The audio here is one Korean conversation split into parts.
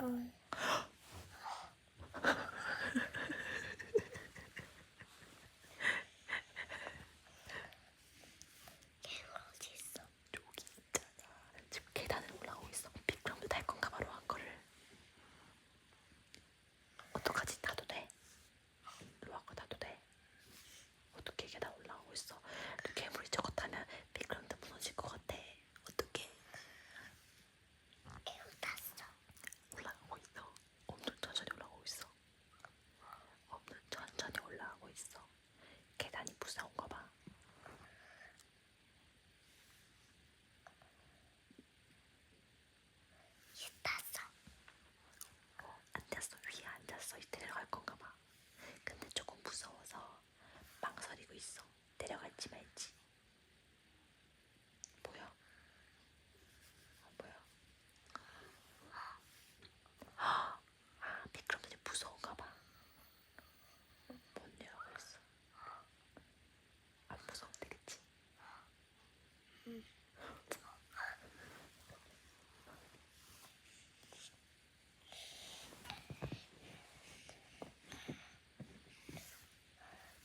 어. 걔가 어디 있어? 여기 있잖아. 지금 계단을 올라오고 있어. 비크럼도 탈 건가 봐 로한 거를. 어떡하지? 타도 돼? 로한 거 타도 돼? 어떻게 계단 올라오고 있어? 또 괴물이 저거 타면 비크럼도 무너질 것 같아. 어떻게? 걔가 탔어. 올라가고 있어. 엄청 천천히 올라가고 있어. 엄청 천천히 올라가고 있어. 계단이 무서운가 봐. 얘 탔어. 앉았어 위에 앉았어 내려갈 건가 봐 근데 조금 무서워서 망설이고 있어 내려갈지.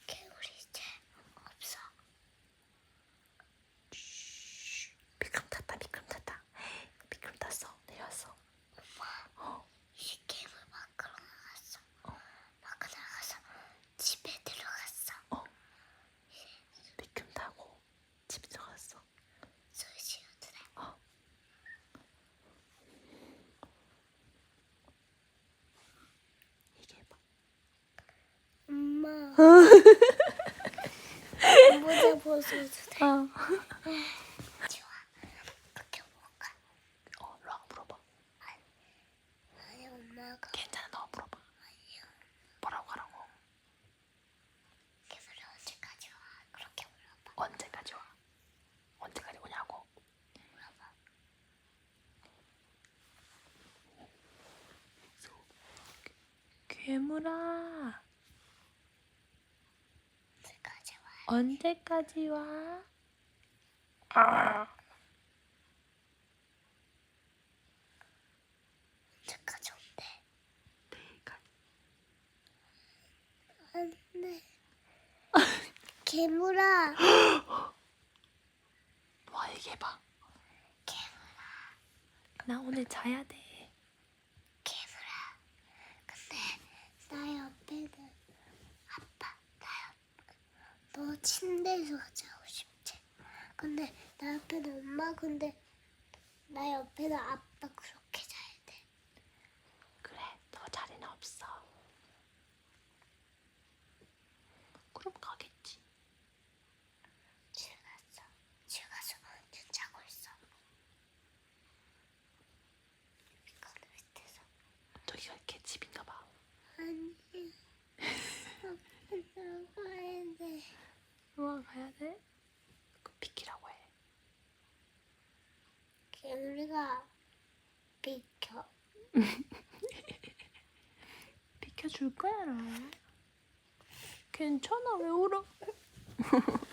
말지구리 이제 없어. 미끄럼 탔다 미끄럼 탔다 미끄럼 탔어 내려왔어 어 이 개물 밖으로 나갔어. 어. 밖으로 나가서 집에 들어갔어. 어. 미끄럼 타고 집에 들어갔어. 소리 지르더래. 어. 얘기해봐. 엄마. 모자 벗어도 돼. 어. 좋아. 그렇게 먹을까? 어, 로아가 물어봐. 아니 엄마가 괜찮아, 너가 물어봐. 뭐라고 하라고? 개물이 언제까지 와? 그렇게 물어봐. 언제까지 와? 언제까지 오냐고? 물어봐. 괴물아, 언제까지 와? 와? 아. 언제까지 온대? 내일까지. 안돼. 개물아. 로아 얘기해봐. 개물아. 나 오늘 자야 돼. 개물아. 근데 나 옆에는 아빠. 나 옆. 너 침대에서 자고 싶지? 근데 나 옆에는 엄마. 근데 나 옆에는 아빠 그렇게 자야 돼. 그래, 너 자리는 없어. 그럼 가겠지. 집에 갔어. 집에 가서 지금 자고 있어. 이거는 밑에서. 저기가 걔 집인가 봐. 아니. 아빠 나가야 돼. 로아 가야 돼? 그 비키라고 해. 개구리가 비켜. 비켜줄 거야, 라 괜찮아, 왜 울어?